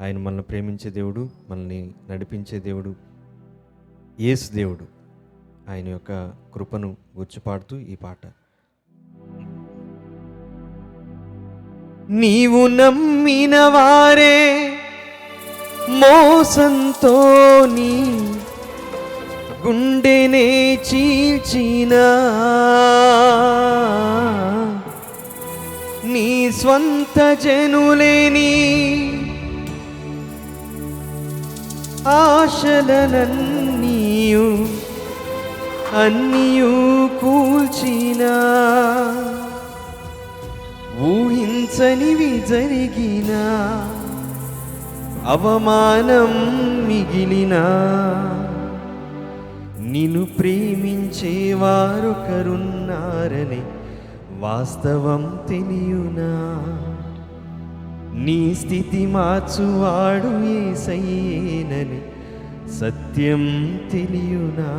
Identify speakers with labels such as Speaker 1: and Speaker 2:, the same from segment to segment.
Speaker 1: ఆయన మనల్ని ప్రేమించే దేవుడు మనల్ని నడిపించే దేవుడు ఏసు దేవుడు. ఆయన యొక్క కృపను గుర్చిపాడుతూ ఈ పాట. నీవు నమ్మిన వారే మోసంతో నీ గుండెనే చీల్చిన నీ స్వంత జనులేని ఆశలనన్నీయు అన్నీయు కూల్చిన ఊహించనివి జరిగిన అవమానం మిగిలిన నిన్ను ప్రేమించేవారు కరున్నారని వాస్తవం తెలియునా? నీ స్థితి మార్చువాడు ఏసయ్యేనని సత్యం తెలియునా.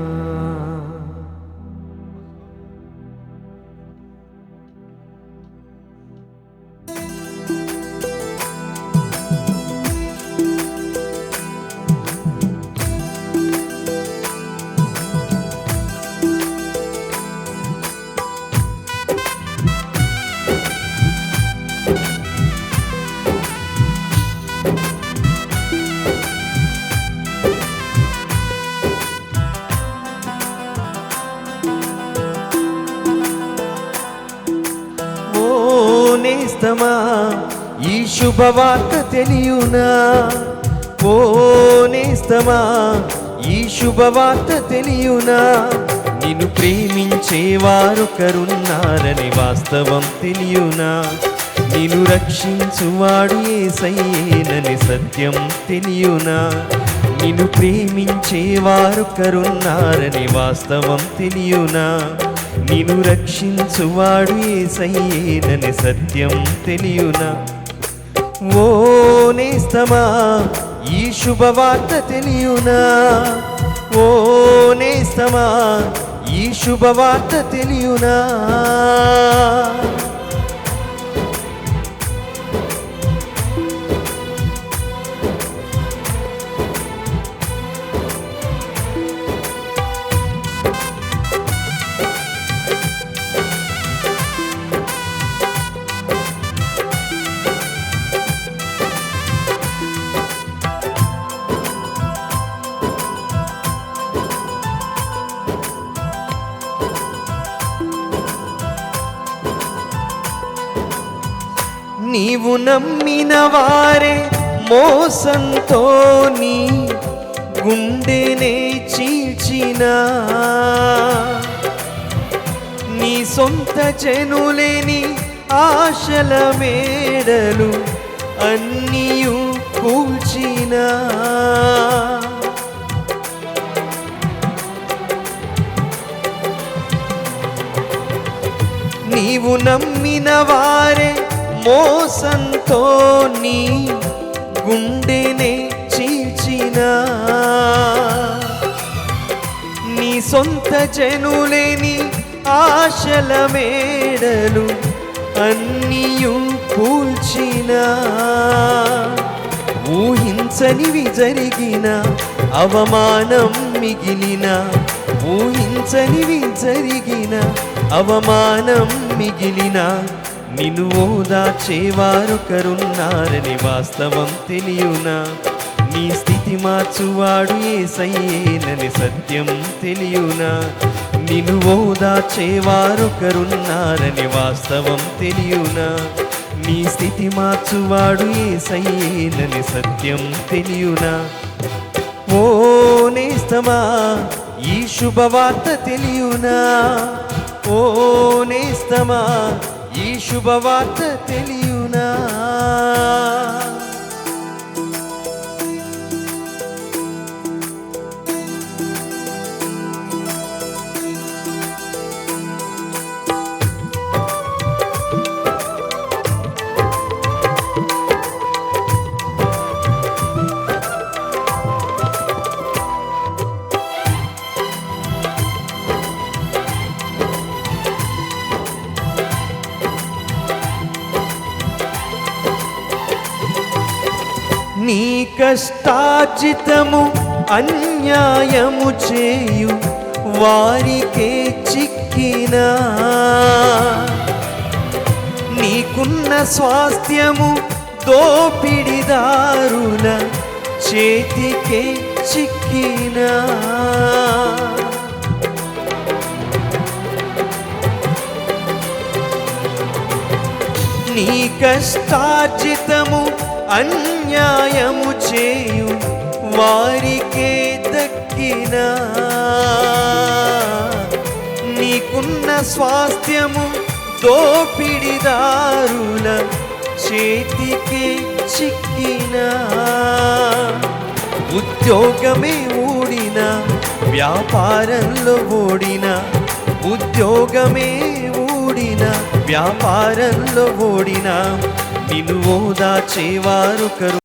Speaker 1: నేస్తమా? ఈ శుభవార్త తెలియునా? పోనేస్తమా ఈ శుభవార్త తెలియునా? నిన్ను ప్రేమించేవారు కరున్నారని వాస్తవం తెలియునా? నిన్ను రక్షించువాడు ఏసయ్యేనని సత్యం తెలియునా? నిన్ను ప్రేమించేవారు కరున్నారని వాస్తవం తెలియునా? నిను రక్షించువాడు ఏసయ్యేనని సత్యం తెలియునా? ఓ నేస్తమా ఈ శుభవార్త తెలియునా? ఓ నేస్తమా ఈ శుభవార్త తెలియునా? నీవు నమ్మిన వారే మోసంతో నీ గుండెనే చీల్చిన నీ సొంత చెనులేని ఆశల మేడలు అన్నీయు కూల్చినా. నీవు నమ్మిన వారే మోసంతో నీ గుండెనే చీచినా నీ సొంత జనులేని ఆశల మేడలు అన్నీయు కూల్చిన. ఊహించనివి జరిగిన అవమానం మిగిలిన. ఊహించనివి జరిగిన అవమానం మిగిలిన. నిన్ను ఓదాచేవారు కరున్నారని వాస్తవం తెలియునా? నీ స్థితి మార్చువాడు ఏసయ్యేనని సత్యం తెలియునా? నిన్ను ఓదాచేవారు కరున్నారని వాస్తవం తెలియునా? నీ స్థితి మార్చువాడు ఏసయ్యేనని సత్యం తెలియునా? ఓ నేస్తమా ఈ శుభవార్త తెలియునా? ఓ నేస్తమా శుభవార్త తెలియునా నీ కష్టాచితము అన్యాయము చేయు వారికే చిక్కినా. నీకున్న స్వాస్థ్యము దోపిడిదారుల చేతికే చిక్కినా. నీ కష్టార్జితము అన్యాయము చేయు వారికే దక్కిన. నీకున్న స్వాస్థ్యము దోపిడిదారుల చేతికి చిక్కిన. ఉద్యోగమే ఊడిన వ్యాపారంలో ఓడిన ఉద్యోగమే ఊడిన వ్యాపారంలో ఓడిన. నిన్ను ఓదాచేవారు కరు